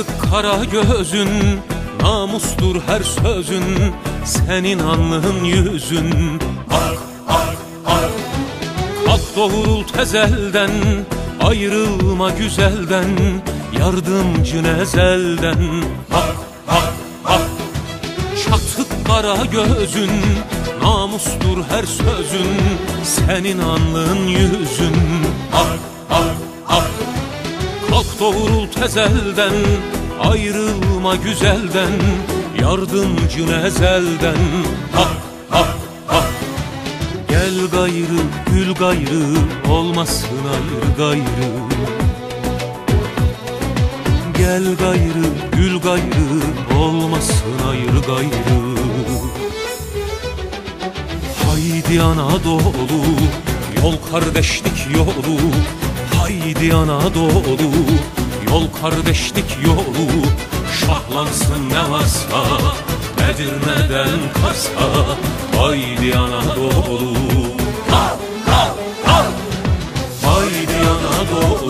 Çatık kara gözün Namustur her sözün Senin alnın yüzün. Ak ak ak Kalk doğrul tezelden Ayrılma güzelden Yardımcı nezelden. Hak hak hak Çatık kara gözün Namustur her sözün Senin alnın yüzün doğrul tezelden Ayrılma güzelden Yardımcı nezelden Hak hak hak Gel gayrı gül gayrı Olmasın ayrı gayrı. Gel gayrı gül gayrı Olmasın ayrı gayrı. Haydi Anadolu Yol kardeşlik yolu. Haydi Anadolu Yol kardeşlik yolu Şahlansın ne varsa Edirne'den Kars'a Haydi Anadolu. Kalk kalk kalk Haydi Anadolu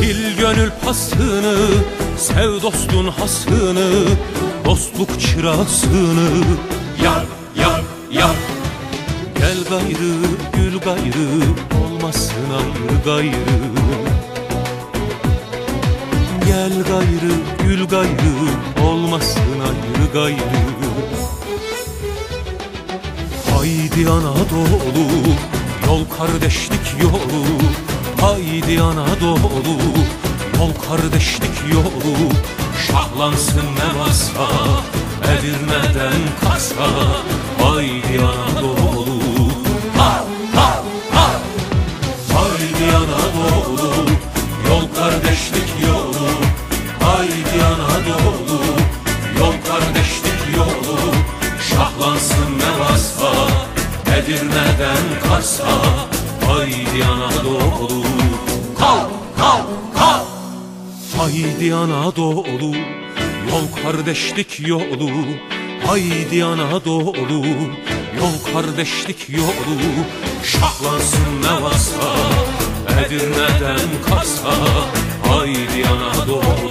Sil gönül pasını Sev dostun hasını Dostluk çırasını Yak yak yak Gel gayrı gül gayrı Olmasın ayrı gayrı. Gel gayrı gül gayrı Olmasın ayrı gayrı. Haydi Anadolu Yol kardeşlik yolu Haydi Anadolu Yol kardeşlik yolu. Şahlansın ne varsa Edirne'den Kars'a. Haydi Anadolu Ha ha ha. Haydi Anadolu Yol kardeşlik yolu. Haydi Anadolu Yol kardeşlik yolu. Şahlansın ne varsa Edirne'den Kars'a Haydi Anadolu Kalk kalk kalk. Haydi Anadolu Yol kardeşlik yolu. Haydi Anadolu Yol kardeşlik yolu. Şahlansın ne varsa Edirne'den Kars'a. Haydi Anadolu